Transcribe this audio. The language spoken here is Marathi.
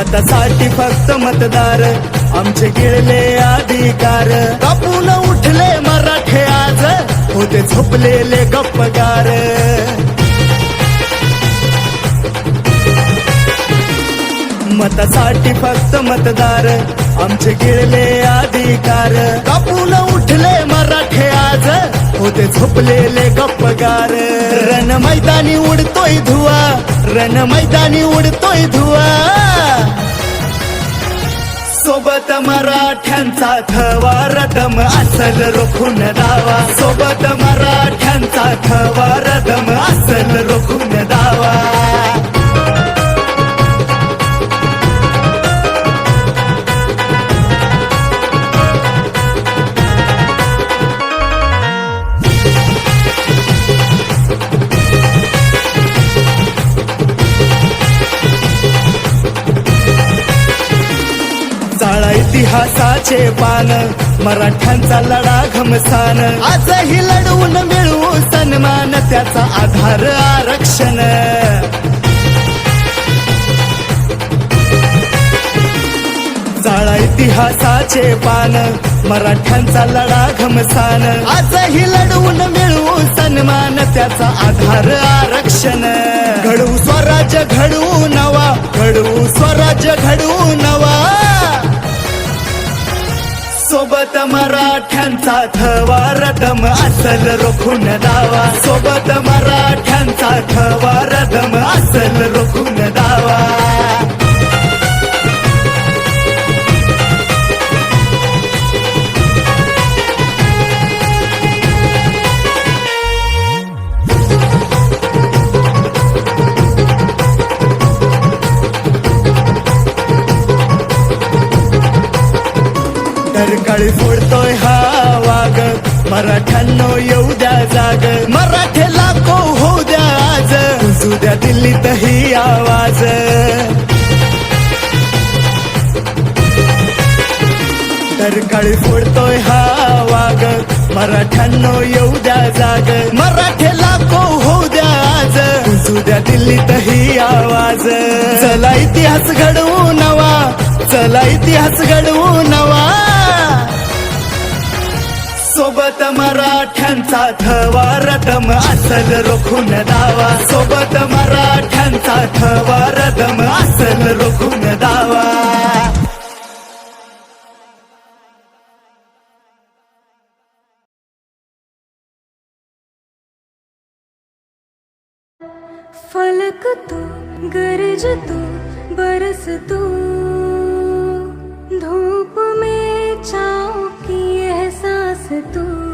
मतासाठी फक्त मतदार. आमचे गिळले अधिकार. कापून उठले मराठे आज. होते झोपलेले गप्पगार. मतासाठी फक्त मतदार. आमचे गिळले अधिकार. कापून उठले मराठे ते झोपलेले गप्पगार. रण मैदानी उडतोय धुवा रण मैदानी उडतोय धुवा. सोबत मराठ्यांचा थवा रदम असल रोखून दावा. सोबत मराठ्यांचा थवा रदम असल रोखून इतिहासाचे पान मराठ्यांचा लढा घमसान. आजही लढवून मिळवू सन्मान त्याचा आधार आरक्षण. जाळा इतिहासाचे पान मराठ्यांचा लढा घमसान. आजही लढवून मिळवू सन्मान त्याचा आधार आरक्षण. घडवू स्वराज्य घडवू नवा. घडवू स्वराज्य घडवू सोबत मराठ्यांचा थवा रदम असल रोखून दावा. सोबत मराठ्यांचा थवा रदम असल रोखून दावा. काळी फोडतोय हा वाग मराठ्यांनो येऊ द्या जाग. मराठेला को होऊ द्या आज. सुद्या द्या दिल्लीत ही आवाज. तर काळी फोडतोय हा वाग मराठ्यांनो येऊ द्या जाग. मराठेला को होऊ द्या आज. सुद्या द्या दिल्लीत ही आवाज. चला इतिहास घडवू नवा. चला इतिहास घडवू नवा. सोबत मराठ्यांचा थवा रदम असल रोखून दावा. सोबत मराठ्यांचा थवा रदम असल रोखून दावा. फलक तू गरज तू बरस तू. धूप में tú.